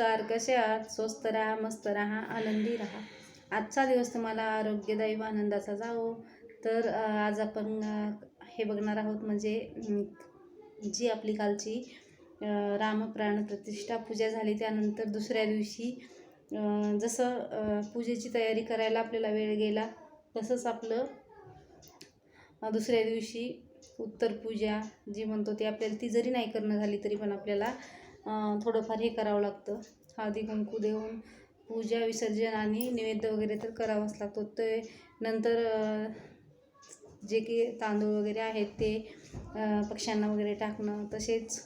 नमस्कार कसे आहात? स्वस्त राहा मस्त राहा आनंदी राहा. आजचा दिवस तुम्हाला आरोग्यदायी व आनंदाचा जावो. तर आज आपण हे बघणार आहोत म्हणजे जी आपली कालची रामप्राण प्रतिष्ठा पूजा झाली. त्यानंतर दुसऱ्या दिवशी जसं पूजेची तयारी करायला आपल्याला वेळ गेला तसंच आपलं दुसऱ्या दिवशी उत्तर पूजा जी म्हणतो ती आपल्याला ती जरी नाही करणं झाली तरी पण आपल्याला थोडंफार हे करावं लागतं. हळदी कुंकू देऊन पूजा विसर्जन आणि नैवेद्य वगैरे तर करावंच लागतो. ते नंतर जे की तांदूळ वगैरे आहेत ते पक्ष्यांना वगैरे टाकणं तसेच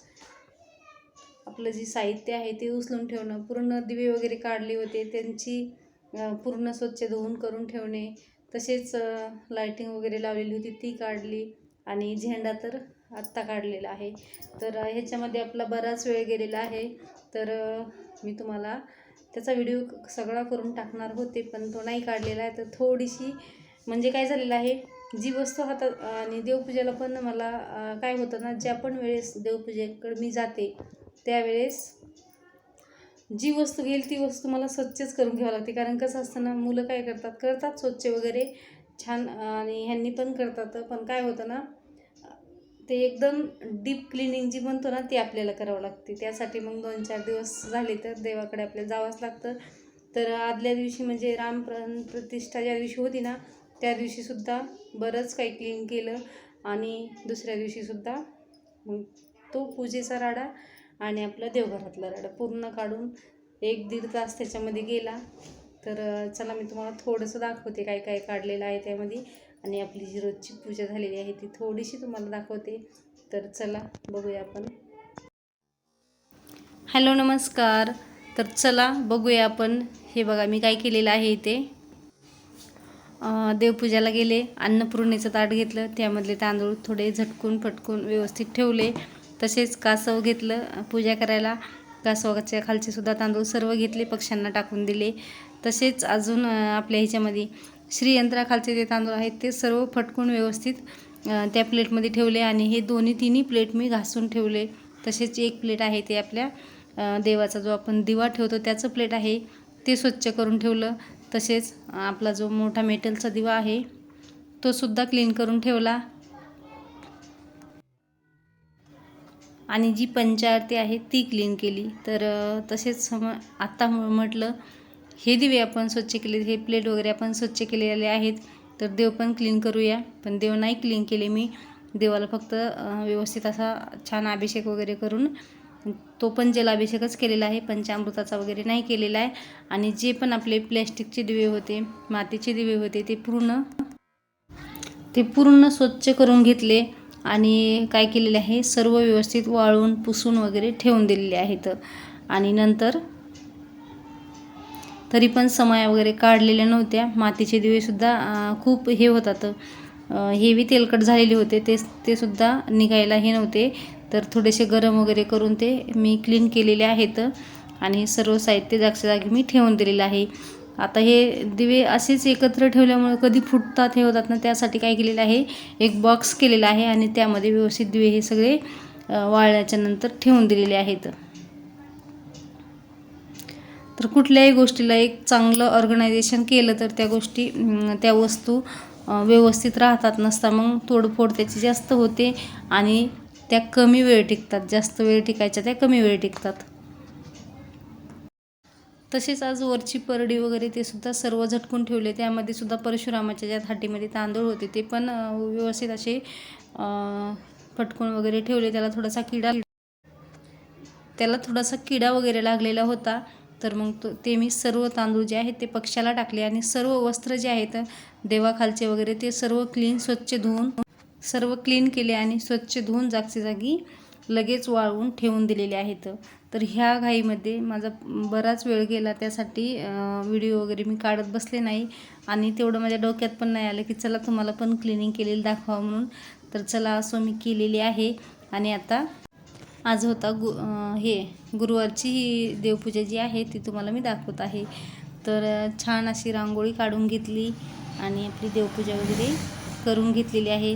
आपलं जे साहित्य आहे ते उचलून ठेवणं पूर्ण दिवे वगैरे काढले होते त्यांची पूर्ण स्वच्छ धुवून करून ठेवणे तसेच लायटिंग वगैरे लावलेली होती ती काढली. आणि झेंडा तर आत्ता काढलेला आहे. तर ह्याच्यामध्ये आपला बराच वेळ गेलेला आहे. तर मी तुम्हाला त्याचा व्हिडिओ सगळा करून टाकणार होते पण तो नाही काढलेला आहे. तर थोडीशी म्हणजे काय झालेलं आहे जी वस्तू हातात आणि देवपूजेला पण मला काय होतं ना ज्या पण वेळेस देवपूजेकडे मी जाते त्यावेळेस जी वस्तू घेईल ती वस्तू मला स्वच्छच करून घ्यावं लागते. कारण कसं असतं ना मुलं काय करतात करतात स्वच्छ वगैरे छान आणि ह्यांनी पण करतात. पण काय होतं ना ते एकदम डीप क्लिनिंग जी म्हणतो ना ती आपल्याला करावं लागते. त्यासाठी मग दोन चार दिवस झाले तर देवाकडे आपल्याला जावंच लागतं. तर आदल्या दिवशी म्हणजे राम प्र प्रतिष्ठा ज्या दिवशी होती ना त्या दिवशीसुद्धा बरंच काही क्लीन केलं आणि दुसऱ्या दिवशीसुद्धा मग तो पूजेचा राडा आणि आपला देवघरातला राडा पूर्ण काढून एक दीड तास त्याच्यामध्ये गेला. तर चला मी तुम्हाला थोडंसं दाखवते काय काय काढलेलं आहे त्यामध्ये. आणि आपली जी रोजची पूजा झालेली आहे ती थोडीशी तुम्हाला दाखवते. तर चला बघूया आपण. हॅलो नमस्कार. तर चला बघूया आपण. हे बघा मी काय केलेलं आहे इथे? देवपूजाला गेले अन्नपूर्णेचं ताट घेतलं त्यामधले तांदूळ थोडे झटकून फटकून व्यवस्थित ठेवले. तसेच कासव घेतलं पूजा करायला. कासवाच्या खालचे सुद्धा तांदूळ सर्व घेतले पक्ष्यांना टाकून दिले. तसेच अजून आपल्या ह्याच्यामध्ये श्रीयंत्राखालचे जे तांदूळ आहेत ते सर्व फटकून व्यवस्थित त्या प्लेटमध्ये ठेवले आणि हे दोन्ही तिन्ही प्लेट मी घासून ठेवले. तसेच एक प्लेट आहे ते आपल्या देवाचा जो आपण दिवा ठेवतो त्याचं प्लेट आहे ते स्वच्छ करून ठेवलं. तसेच आपला जो मोठा मेटलचा दिवा आहे तो सुद्धा क्लीन करून ठेवला. आणि जी पंचारती आहे ती क्लीन केली. तर तसेच म आत्ता म्हटलं हे दिवे आपण स्वच्छ केले हे प्लेट वगैरे आपण स्वच्छ केलेले आहेत. तर देव पण क्लीन करूया. पण देव नाही क्लीन केले मी. देवाला फक्त व्यवस्थित असा छान अभिषेक वगैरे करून तो पण जलाभिषेकच केलेला आहे. पंचामृताचा वगैरे नाही केलेला आहे. आणि जे पण आपले प्लॅस्टिकचे दिवे होते मातीचे दिवे होते ते पूर्ण ते पूर्ण स्वच्छ करून घेतले. आणि काय केलेले आहे? सर्व व्यवस्थित वाळून पुसून वगैरे ठेवून दिलेले आहेत. आणि नंतर तरी पण समया वगैरे काढलेल्या नव्हत्या. मातीचे दिवेसुद्धा खूप हे होतात. हेवी तेलकट झालेले होते. ते ते सुद्धा निघायला हे नव्हते. तर थोडेसे गरम वगैरे करून ते मी क्लीन केलेले आहेत आणि सर्व साहित्य जागच्या जागी मी ठेवून दिलेलं आहे. आता हे दिवे असेच एकत्र ठेवल्यामुळे कधी फुटतात हे होतात ना त्यासाठी काय केलेलं आहे? एक बॉक्स केलेला आहे आणि त्यामध्ये व्यवस्थित दिवे हे सगळे वाळल्याच्यानंतर वाळल्याच्या नंतर ठेवून दिलेले आहेत. तर कुठल्याही गोष्टीला एक चांगलं ऑर्गनायझेशन केलं तर त्या गोष्टी त्या वस्तू व्यवस्थित राहतात. नसता मग तोडफोड त्याची जास्त होते आणि त्या कमी वेळ टिकतात. जास्त वेळ टिकायच्या त्या कमी वेळ टिकतात. तसेच आज वरची परडी वगैरे ते सुद्धा सर्व झटकून ठेवले. त्यामध्ये सुद्धा परशुरामाच्या ज्या थाटीमध्ये तांदूळ होते ते पण व्यवस्थित असे पटकून वगैरे ठेवले. त्याला थोडासा किडा त्याला थोडासा किडा वगैरे लागलेला होता. तर मग तो ते मी सर्व तांदूळ जे आहेत ते पक्षाला टाकले आणि सर्व वस्त्र जे आहेत देवाखालचे वगैरे ते सर्व क्लीन स्वच्छ धुवून सर्व क्लीन केले आणि स्वच्छ धुवून जागच्या जागी लगेच वाळवून ठेवून दिलेले आहेत. तर ह्या घाईमध्ये माझा बराच वेळ गेला त्यासाठी व्हिडिओ वगैरे मी काढत बसले नाही आणि तेवढं माझ्या डोक्यात पण नाही आलं की चला तुम्हाला पण क्लिनिंग केलेलं दाखवा म्हणून. तर चला असं मी केलेली आहे आणि आता आज होता गु हे गुरुवारची ही देवपूजा जी आहे ती तुम्हाला मी दाखवत आहे. तर छान अशी रांगोळी काढून घेतली आणि आपली देवपूजा वगैरे करून घेतलेली आहे.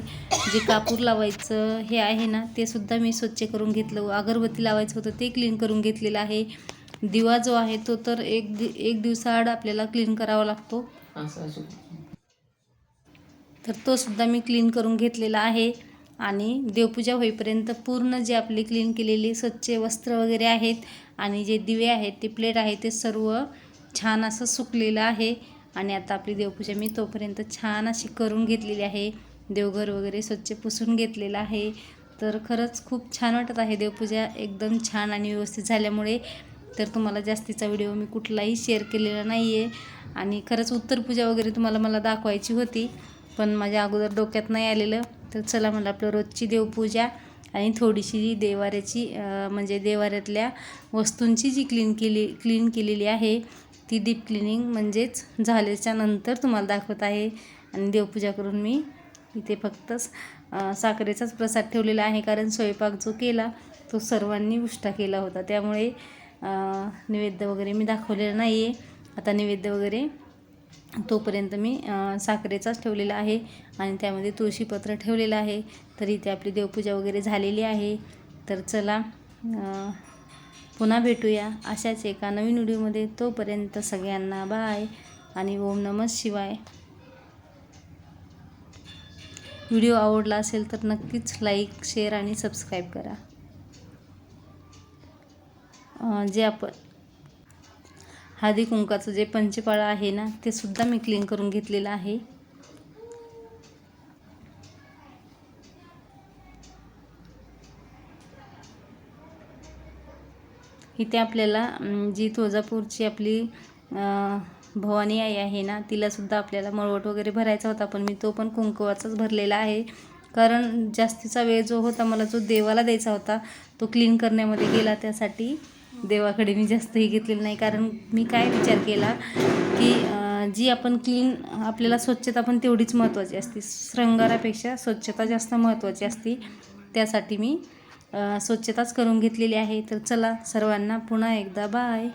जे कापूर लावायचं हे आहे ना ते सुद्धा मी स्वच्छ करून घेतलं. अगरबत्ती लावायचं होतं ते क्लीन करून घेतलेलं आहे. दिवा जो आहे तो तर एक दि एक दिवसाआड आपल्याला क्लीन करावा लागतो. तर तो सुद्धा मी क्लीन करून घेतलेला आहे. आणि देवपूजा होईपर्यंत पूर्ण जे आपले क्लीन केलेले स्वच्छ वस्त्र वगैरे आहेत आणि जे दिवे आहेत ते प्लेट आहे ते सर्व छान असं सुकलेलं आहे. आणि आता आपली देवपूजा मी तोपर्यंत छान अशी करून घेतलेली आहे. देवघर वगैरे स्वच्छ पुसून घेतलेलं आहे. तर खरंच खूप छान वाटत आहे देवपूजा एकदम छान आणि व्यवस्थित झाल्यामुळे. तर तुम्हाला जास्तीचा व्हिडिओ मी कुठलाही शेअर केलेला नाही आहे आणि खरंच उत्तरपूजा वगैरे तुम्हाला मला दाखवायची होती पण माझ्या अगोदर डोक्यात नाही आलेलं. तर चला म्हणलं आपलं रोजची देवपूजा आणि थोडीशी देवाऱ्याची म्हणजे देवाऱ्यातल्या वस्तूंची जी क्लीन केली क्लीन केलेली आहे ती डीप क्लिनिंग म्हणजेच झाल्याच्यानंतर तुम्हाला दाखवत आहे. आणि देवपूजा करून मी इथे फक्त साखरेचाच प्रसाद ठेवलेला आहे कारण स्वयंपाक जो केला तो सर्वांनी उष्टा केला होता. त्यामुळे निवेद्य नैवेद्य वगैरे मी दाखवलेलं नाही आहे आता नैवेद्य वगैरे तोपर्यंत मी साखरेचाच ठेवलेला आहे आणि त्यामध्ये तुळशीपत्र ठेवलेलं आहे. तर इथे आपली देवपूजा वगैरे झालेली आहे. तर चला पुन्हा भेटूया अशाच एका नवीन व्हिडिओमध्ये. तोपर्यंत सगळ्यांना बाय आणि ओम नमः शिवाय. व्हिडिओ आवडला असेल तर नक्कीच लाईक शेअर आणि सबस्क्राईब करा. जे आपण हळदी कुंकाचं जे पंचपाळा आहे ना ते सुद्धा मी क्लीन करून घेतलेलं आहे. इथे आपल्याला जी तुळजापूरची आपली भवानी आई आहे ना तिला सुद्धा आपल्याला मळवट वगैरे भरायचा होता पण मी तो पण कुंकवाचाच भरलेला आहे. कारण जास्तीचा वेळ जो होता मला जो देवाला द्यायचा होता तो क्लीन करण्यामध्ये गेला त्यासाठी. देवाकडे मी जास्त हे घेतलेलं नाही. कारण मी काय विचार केला की जी आपण क्लीन आपल्याला स्वच्छता पण तेवढीच महत्त्वाची असते. शृंगारापेक्षा स्वच्छता जास्त महत्त्वाची असते. त्यासाठी मी स्वच्छताच करून घेतलेली आहे. तर चला सर्वांना पुन्हा एकदा बाय